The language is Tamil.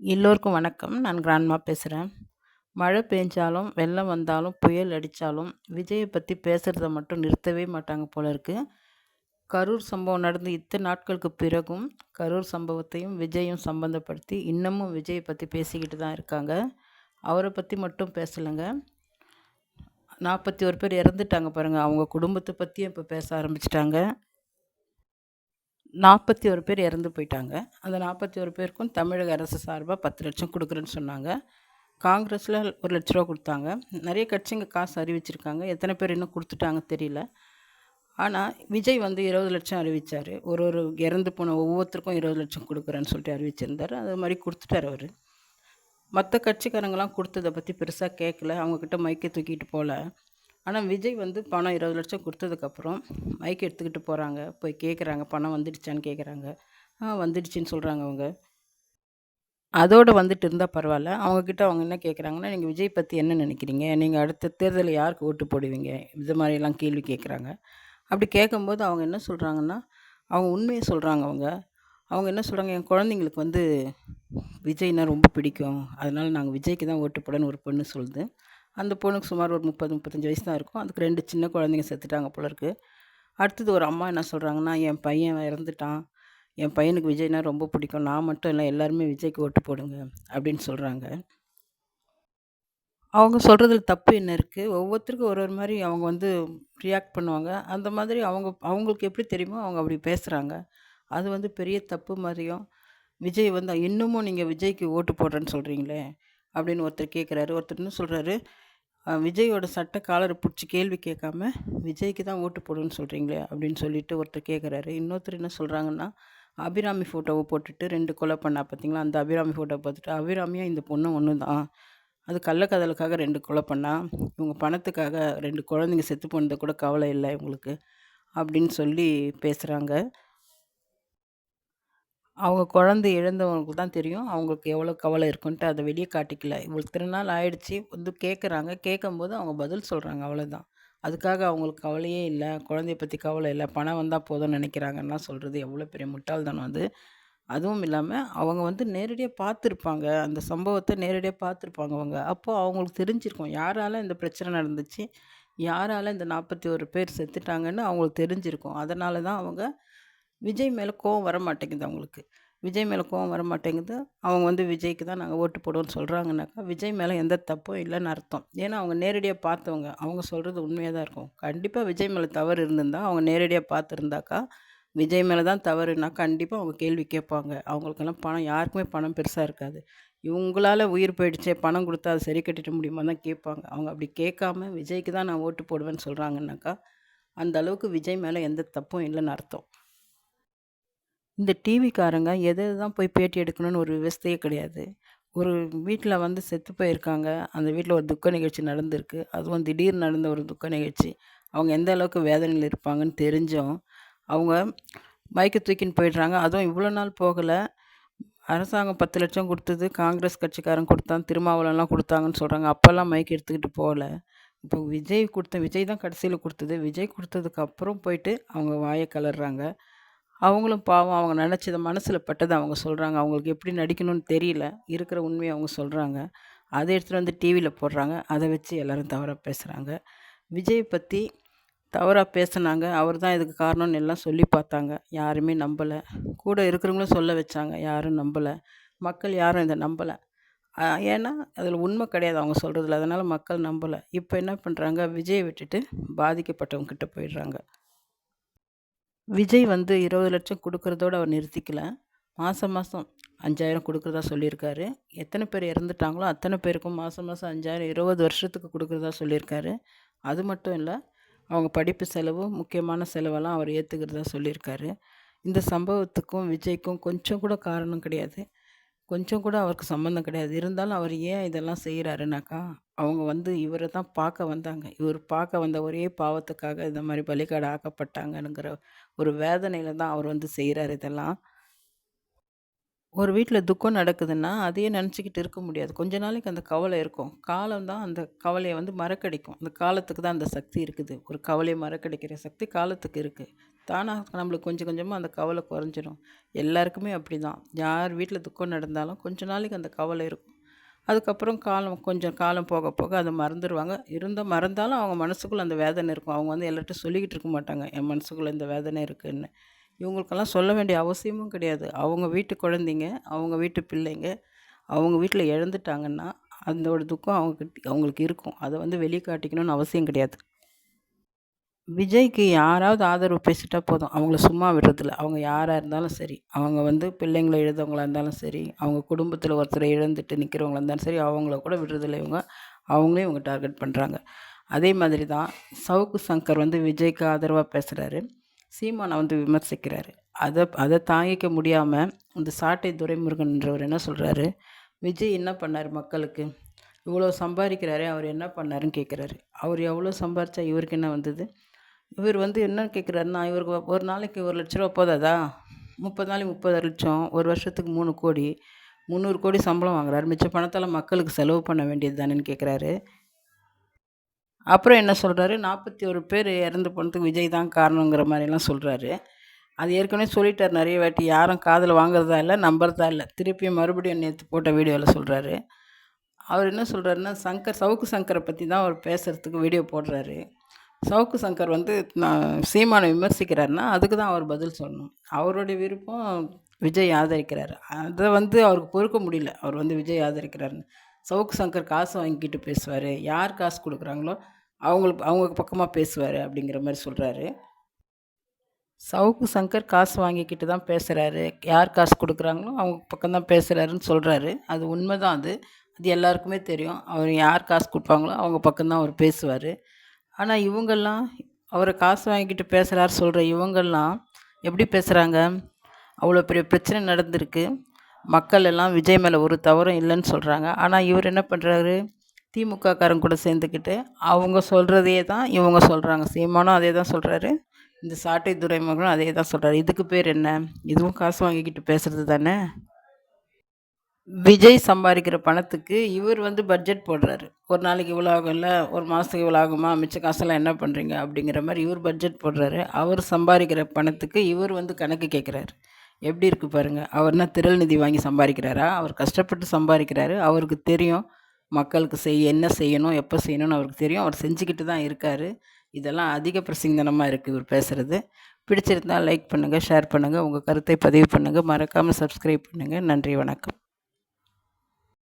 எல்லோருக்கும் வணக்கம். நான் கிராண்ட்மா பேசுகிறேன் மழை பெஞ்சாலும் வெள்ளம் வந்தாலும் புயல் அடித்தாலும் விஜயை பற்றி பேசுகிறத மட்டும் நிறுத்தவே மாட்டாங்க போல இருக்குது கரூர் சம்பவம் நடந்து இத்தனை நாட்களுக்கு பிறகும் கரூர் சம்பவத்தையும் விஜயும் சம்மந்தப்படுத்தி இன்னமும் விஜயை பற்றி பேசிக்கிட்டு தான் இருக்காங்க. அவரை பற்றி மட்டும் பேசலைங்க. நாற்பத்தி ஒரு பேர் இறந்துட்டாங்க பாருங்கள் அவங்க குடும்பத்தை பற்றியும் இப்போ பேச ஆரம்பிச்சிட்டாங்க. நாற்பத்தி ஒரு பேர் இறந்து போயிட்டாங்க. அந்த நாற்பத்தி ஒரு பேருக்கும் தமிழக அரசு சார்பாக பத்து லட்சம் கொடுக்குறேன்னு சொன்னாங்க. காங்கிரஸில் ஒரு லட்ச ரூபா கொடுத்தாங்க. நிறைய கட்சிங்க காசு அறிவிச்சிருக்காங்க. எத்தனை பேர் இன்னும் கொடுத்துட்டாங்க தெரியல. ஆனால் விஜய் வந்து இருபது லட்சம் அறிவித்தார் ஒரு ஒரு இறந்து போன ஒவ்வொருத்தருக்கும் இருபது லட்சம் கொடுக்குறேன்னு சொல்லிட்டு அறிவிச்சிருந்தார். அது மாதிரி கொடுத்துட்டார் அவர். மற்ற கட்சிக்காரங்களாம் கொடுத்ததை பற்றி பெருசாக கேட்கல அவங்கக்கிட்ட மைக்கை தூக்கிட்டு போகல ஆனால் விஜய் வந்து பணம் இருபது லட்சம் கொடுத்ததுக்கப்புறம் மைக் எடுத்துக்கிட்டு போகிறாங்க போய் கேட்குறாங்க பணம் வந்துடுச்சான்னு கேட்குறாங்க ஆ வந்துடுச்சின்னு சொல்கிறாங்க அவங்க. அதோடு வந்துட்டு இருந்தால் பரவாயில்ல. அவங்கக்கிட்ட அவங்க என்ன கேட்குறாங்கன்னா நீங்கள் விஜய் பற்றி என்ன நினைக்கிறீங்க? நீங்கள் அடுத்த தேர்தலில் யாருக்கு ஓட்டு போடுவீங்க? இது மாதிரிலாம் கேள்வி கேட்குறாங்க அப்படி கேட்கும்போது அவங்க என்ன சொல்கிறாங்கன்னா அவங்க உண்மையை சொல்கிறாங்க அவங்க. அவங்க என்ன சொல்கிறாங்க என் குழந்தைங்களுக்கு வந்து விஜய்னா ரொம்ப பிடிக்கும். அதனால் நாங்கள் விஜய்க்கு தான் ஓட்டு போடன்னு ஒரு பொண்ணு சொல்லுது. அந்த பொண்ணுக்கு சுமார் ஒரு முப்பது முப்பத்தஞ்சு வயசு தான் இருக்கும். அதுக்கு ரெண்டு சின்ன குழந்தைங்க செத்துட்டாங்க போல இருக்குது அடுத்தது ஒரு அம்மா என்ன சொல்கிறாங்கன்னா என் பையன் இறந்துட்டான். என் பையனுக்கு விஜய்னா ரொம்ப பிடிக்கும். நான் மட்டும் இல்லை எல்லாருமே விஜய்க்கு ஓட்டு போடுங்க. அப்படின்னு சொல்கிறாங்க அவங்க சொல்கிறதுல தப்பு என்ன இருக்குது ஒவ்வொருத்தருக்கும் ஒரு ஒரு மாதிரி அவங்க வந்து ரியாக்ட் பண்ணுவாங்க. அந்த மாதிரி அவங்க அவங்களுக்கு எப்படி தெரியுமோ அவங்க அப்படி பேசுகிறாங்க அது வந்து பெரிய தப்பு மாதிரியும் விஜய் வந்து இன்னமும் நீங்கள் விஜய்க்கு ஓட்டு போடுறேன்னு சொல்கிறீங்களே அப்படின்னு ஒருத்தர் கேட்குறாரு ஒருத்தர் இன்னும் சொல்கிறாரு விஜயோட சட்ட காலரை பிடிச்சி கேள்வி கேட்காம விஜய்க்கு தான் ஓட்டு போடுன்னு சொல்கிறீங்களே அப்படின்னு சொல்லிட்டு ஒருத்தர் கேட்குறாரு இன்னொருத்தர் என்ன சொல்கிறாங்கன்னா அபிராமி ஃபோட்டோவை போட்டுட்டு ரெண்டு கொலை பண்ணா பார்த்தீங்களா அந்த அபிராமி ஃபோட்டோ பார்த்துட்டு அபிராமியாக இந்த பொண்ணு ஒன்று தான். அது கள்ளக்கதலுக்காக ரெண்டு கொலை பண்ணா இவங்க பணத்துக்காக ரெண்டு குழந்தைங்க செத்து போனது கூட கவலை இல்லை இவங்களுக்கு அப்படின்னு சொல்லி பேசுகிறாங்க அவங்க குழந்தை இழந்தவங்களுக்கு தான் தெரியும். அவங்களுக்கு எவ்வளோ கவலை இருக்குன்ட்டு அதை வெளியே காட்டிக்கல. இவ்வளோ திருநாள் ஆயிடுச்சு. வந்து கேட்குறாங்க கேட்கும்போது அவங்க பதில் சொல்கிறாங்க அவ்வளோதான் அதுக்காக அவங்களுக்கு கவலையே இல்லை. குழந்தைய பற்றி கவலை இல்லை. பணம் வந்தால் போதும்னு நினைக்கிறாங்கன்னா சொல்கிறது எவ்வளோ பெரிய முட்டாள்தனம் அது. அதுவும் இல்லாமல் அவங்க வந்து நேரடியாக பார்த்துருப்பாங்க. அந்த சம்பவத்தை நேரடியாக பார்த்துருப்பாங்க அவங்க. அப்போது அவங்களுக்கு தெரிஞ்சிருக்கும். யாரால் இந்த பிரச்சனை நடந்துச்சு? யாரால் இந்த நாற்பத்தி ஒரு பேர் செத்துட்டாங்கன்னு அவங்களுக்கு தெரிஞ்சிருக்கும். அதனால தான் அவங்க விஜய் மேலே கோவம் வர மாட்டேங்குது அவங்களுக்கு. விஜய் மேலே கோவம் வர மாட்டேங்குது அவங்க வந்து விஜய்க்கு தான் நாங்கள் ஓட்டு போடுவோம்னு சொல்கிறாங்கனாக்கா விஜய் மேலே எந்த தப்பும் இல்லைன்னு அர்த்தம். ஏன்னா அவங்க நேரடியாக பார்த்தவங்க அவங்க சொல்கிறது உண்மையாக தான் இருக்கும். கண்டிப்பாக விஜய் மேலே தவறு இருந்திருந்தால் அவங்க நேரடியாக பார்த்துருந்தாக்கா விஜய் மேலே தான் தவறுனா கண்டிப்பாக அவங்க கேள்வி கேட்பாங்க. அவங்களுக்கெல்லாம் பணம் யாருக்குமே பணம் பெருசாக இருக்காது. இவங்களால் உயிர் போயிடுச்சே பணம் கொடுத்தா அது சரி கட்டிட முடியுமா தான் கேட்பாங்க. அவங்க அப்படி கேட்காம விஜய்க்கு தான் நான் ஓட்டு போடுவேன்னு சொல்கிறாங்கனாக்கா அந்த அளவுக்கு விஜய் மேலே எந்த தப்பும் இல்லைன்னு அர்த்தம். இந்த டிவிக்காரங்க எது தான் போய் பேட்டி எடுக்கணும்னு ஒரு விவஸ்தையே கிடையாது. ஒரு வீட்டில் வந்து செத்து போயிருக்காங்க. அந்த வீட்டில் ஒரு துக்க நிகழ்ச்சி நடந்திருக்கு. அதுவும் திடீர்னு நடந்த ஒரு துக்க நிகழ்ச்சி. அவங்க எந்த அளவுக்கு வேதனையில் இருப்பாங்கன்னு தெரிஞ்சும் அவங்க மைக்கை தூக்கின்னு போயிடுறாங்க. அதுவும் இவ்வளோ நாள் போகலை. அரசாங்கம் பத்து லட்சம் கொடுத்தது காங்கிரஸ் கட்சிக்காரன் கொடுத்தான் திருமாவளம்லாம் கொடுத்தாங்கன்னு சொல்கிறாங்க அப்போல்லாம் மைக் எடுத்துக்கிட்டு போகல. இப்போ விஜய் கொடுத்த விஜய் தான் கடைசியில் கொடுத்தது. விஜய் கொடுத்ததுக்கு அப்புறம் போயிட்டு அவங்க வாயை கலர்றாங்க. அவங்களும் பாவம் அவங்க நினச்சதை மனசில் பட்டதை அவங்க சொல்கிறாங்க அவங்களுக்கு எப்படி நடிக்கணும்னு தெரியல. இருக்கிற உண்மையை அவங்க சொல்கிறாங்க அதை எடுத்துகிட்டு வந்து டிவியில் போடுறாங்க. அதை வச்சு எல்லோரும் தவறாக பேசுகிறாங்க விஜய் பற்றி தவறாக பேசுனாங்க. அவர் தான் இதுக்கு காரணம்னு எல்லாம் சொல்லி பார்த்தாங்க. யாருமே நம்பலை. கூட இருக்கிறவங்களும் சொல்ல வச்சாங்க. யாரும் நம்பலை. மக்கள் யாரும் இதை நம்பலை. ஏன்னா அதில் உண்மை கிடையாது அவங்க சொல்கிறதுல அதனால் மக்கள் நம்பலை. இப்போ என்ன பண்ணுறாங்க விஜயை விட்டுட்டு பாதிக்கப்பட்டவங்க கிட்டே போயிடுறாங்க. விஜய் வந்து இருபது லட்சம் கொடுக்குறதோட அவர் நிறுத்திக்கல. மாதம் மாதம் அஞ்சாயிரம் கொடுக்குறதா சொல்லியிருக்காரு. எத்தனை பேர் இறந்துட்டாங்களோ அத்தனை பேருக்கும் மாதம் மாதம் அஞ்சாயிரம் இருபது வருஷத்துக்கு கொடுக்குறதா சொல்லியிருக்காரு. அது மட்டும் இல்லை அவங்க படிப்பு செலவு முக்கியமான செலவெல்லாம் அவர் ஏற்றுக்கிறதா சொல்லியிருக்காரு. இந்த சம்பவத்துக்கும் விஜய்க்கும் கொஞ்சம் கூட காரணம் கிடையாது. கொஞ்சம் கூட அவருக்கு சம்மந்தம் கிடையாது. இருந்தாலும் அவர் ஏன் இதெல்லாம் செய்கிறாருனாக்கா அவங்க வந்து இவரை தான் பார்க்க வந்தாங்க. இவர் பார்க்க வந்த ஒரே பாவத்துக்காக இந்த மாதிரி பலிகாடு ஆக்கப்பட்டாங்கங்கிற ஒரு வேதனையில் தான் அவர் வந்து செய்கிறார் இதெல்லாம். ஒரு வீட்டில் துக்கம் நடக்குதுன்னா அதையே நினச்சிக்கிட்டு இருக்க முடியாது. கொஞ்ச நாளைக்கு அந்த கவலை இருக்கும். காலம் தான் அந்த கவலையை வந்து மறக்கடிக்கும். அந்த காலத்துக்கு தான் அந்த சக்தி இருக்குது. ஒரு கவலையை மறக்கடிக்கிற சக்தி காலத்துக்கு இருக்குது தானாக நம்மளுக்கு கொஞ்சம் கொஞ்சமாக அந்த கவலை குறைஞ்சிரும். எல்லாருக்குமே அப்படி தான் யார் வீட்டில் துக்கம் நடந்தாலும் கொஞ்ச நாளைக்கு அந்த கவலை இருக்கும். அதுக்கப்புறம் காலம் கொஞ்சம் காலம் போக போக அதை மறந்துடுவாங்க இருந்தால் மறந்தாலும் அவங்க மனசுக்குள்ளே அந்த வேதனை இருக்கும். அவங்க வந்து எல்லார்ட்டும் சொல்லிக்கிட்டு இருக்க மாட்டாங்க. என் மனசுக்குள்ளே இந்த வேதனை இருக்குதுன்னு இவங்களுக்கெல்லாம் சொல்ல வேண்டிய அவசியமும் கிடையாது. அவங்க வீட்டு குழந்தைங்க அவங்க வீட்டு பிள்ளைங்க அவங்க வீட்டில் இழந்துட்டாங்கன்னா அதோட துக்கம் அவங்கக்கிட்ட அவங்களுக்கு இருக்கும். அதை வந்து வெளியே காட்டிக்கணும்னு அவசியம் கிடையாது. விஜய்க்கு யாராவது ஆதரவு பேசிட்டா போதும். அவங்கள சும்மா விடுறதில்ல. அவங்க யாராக இருந்தாலும் சரி. அவங்க வந்து பிள்ளைங்களை எழுதவங்களா இருந்தாலும் சரி அவங்க குடும்பத்தில் ஒருத்தரை இழந்துட்டு நிற்கிறவங்களா இருந்தாலும் சரி அவங்கள கூட விடுறதில்ல. இவங்க அவங்களே இவங்க டார்கெட் பண்ணுறாங்க அதே மாதிரி தான் சவுக்கு சங்கர் வந்து விஜய்க்கு ஆதரவாக பேசுகிறாரு சீமானை வந்து விமர்சிக்கிறாரு. அதை அதை தாங்கிக்க முடியாமல் இந்த சாட்டை துரைமுருகன்றவர் என்ன சொல்கிறாரு விஜய் என்ன பண்ணார் மக்களுக்கு? இவ்வளோ சம்பாதிக்கிறாரே அவர் என்ன பண்ணாருன்னு கேட்குறாரு அவர் எவ்வளோ சம்பாரித்தா இவருக்கு என்ன வந்தது? இவர் வந்து என்ன கேட்குறாருன்னா இவருக்கு ஒரு நாளைக்கு ஒரு லட்ச ரூபா போதாதா? முப்பது நாளைக்கு முப்பது லட்சம் ஒரு வருஷத்துக்கு மூணு கோடி முந்நூறு கோடி சம்பளம் வாங்குறாரு. மிச்ச பணத்தால் மக்களுக்கு செலவு பண்ண வேண்டியது தானேன்னு கேட்குறாரு அப்புறம் என்ன சொல்கிறாரு நாற்பத்தி ஒரு பேர் இறந்து போனதுக்கு விஜய் தான் காரணங்கிற மாதிரிலாம் சொல்கிறாரு அது ஏற்கனவே சொல்லிட்டார் நிறைய வாட்டி. யாரும் காதில் வாங்குறதா இல்லை நம்புறதா இல்லை. திருப்பியும் மறுபடியும் நேற்று போட்ட வீடியோவில் சொல்கிறாரு அவர் என்ன சொல்கிறாருன்னா சங்கர் சவுக்கு சங்கரை பற்றி தான் அவர் பேசுகிறதுக்கு வீடியோ போடுறாரு. சவுக்கு சங்கர் வந்து நான் சீமானை விமர்சிக்கிறாருன்னா அதுக்கு தான் அவர் பதில் சொல்லணும். அவருடைய விருப்பம் விஜய் ஆதரிக்கிறார். அதை வந்து அவருக்கு பொறுக்க முடியல. அவர் வந்து விஜய் ஆதரிக்கிறாருன்னு. சவுக்கு சங்கர் காசு வாங்கிக்கிட்டு பேசுவார். யார் காசு கொடுக்குறாங்களோ அவங்களுக்கு அவங்க பக்கமாக பேசுவார் அப்படிங்கிற மாதிரி சொல்கிறாரு சவுக்கு சங்கர் காசு வாங்கிக்கிட்டு தான் பேசுகிறாரு யார் காசு கொடுக்குறாங்களோ அவங்க பக்கம் தான் பேசுகிறாருன்னு சொல்கிறாரு அது உண்மை தான் அது. அது எல்லாருக்குமே தெரியும். அவர் யார் காசு கொடுப்பாங்களோ அவங்க பக்கம்தான் அவர் பேசுவார். ஆனால் இவங்கெல்லாம் அவரை காசு வாங்கிக்கிட்டு பேசுகிறாரு சொல்கிற இவங்கெல்லாம் எப்படி பேசுகிறாங்க அவ்வளோ பெரிய பிரச்சனை நடந்திருக்கு. மக்கள் எல்லாம் விஜய் மேலே ஒரு தவறும் இல்லைன்னு சொல்கிறாங்க ஆனால் இவர் என்ன பண்ணுறாரு திமுககாரங்க கூட சேர்ந்துக்கிட்டு அவங்க சொல்கிறதையே தான் இவங்க சொல்கிறாங்க சீமானும் அதே தான் சொல்கிறாரு இந்த சாட்டை துறைமுகனும் அதே தான் சொல்கிறாரு இதுக்கு பேர் என்ன? இதுவும் காசு வாங்கிக்கிட்டு பேசுகிறது தானே? விஜய் சம்பாதிக்கிற பணத்துக்கு இவர் வந்து பட்ஜெட் போடுறாரு. ஒரு நாளைக்கு இவ்வளோ ஆகும்ல? ஒரு மாதத்துக்கு இவ்வளோ ஆகுமா? மிச்ச காசெல்லாம் என்ன பண்ணுறீங்க அப்படிங்கிற மாதிரி இவர் பட்ஜெட் போடுறாரு. அவர் சம்பாதிக்கிற பணத்துக்கு இவர் வந்து கணக்கு கேட்குறாரு எப்படி இருக்குது பாருங்கள் அவர்னா திரள் நிதி வாங்கி சம்பாதிக்கிறாரா? அவர் கஷ்டப்பட்டு சம்பாதிக்கிறாரு. அவருக்கு தெரியும். மக்களுக்கு செய் என்ன செய்யணும் எப்போ செய்யணும்னு அவருக்கு தெரியும். அவர் செஞ்சுக்கிட்டு தான் இருக்கார். இதெல்லாம் அதிக பிரசிங்கனமாக இருக்குது இவர் பேசுகிறது பிடிச்சிருந்தால் லைக் பண்ணுங்கள் ஷேர் பண்ணுங்கள் உங்கள் கருத்தை பதிவு பண்ணுங்கள் மறக்காமல் சப்ஸ்கிரைப் பண்ணுங்கள் நன்றி வணக்கம்.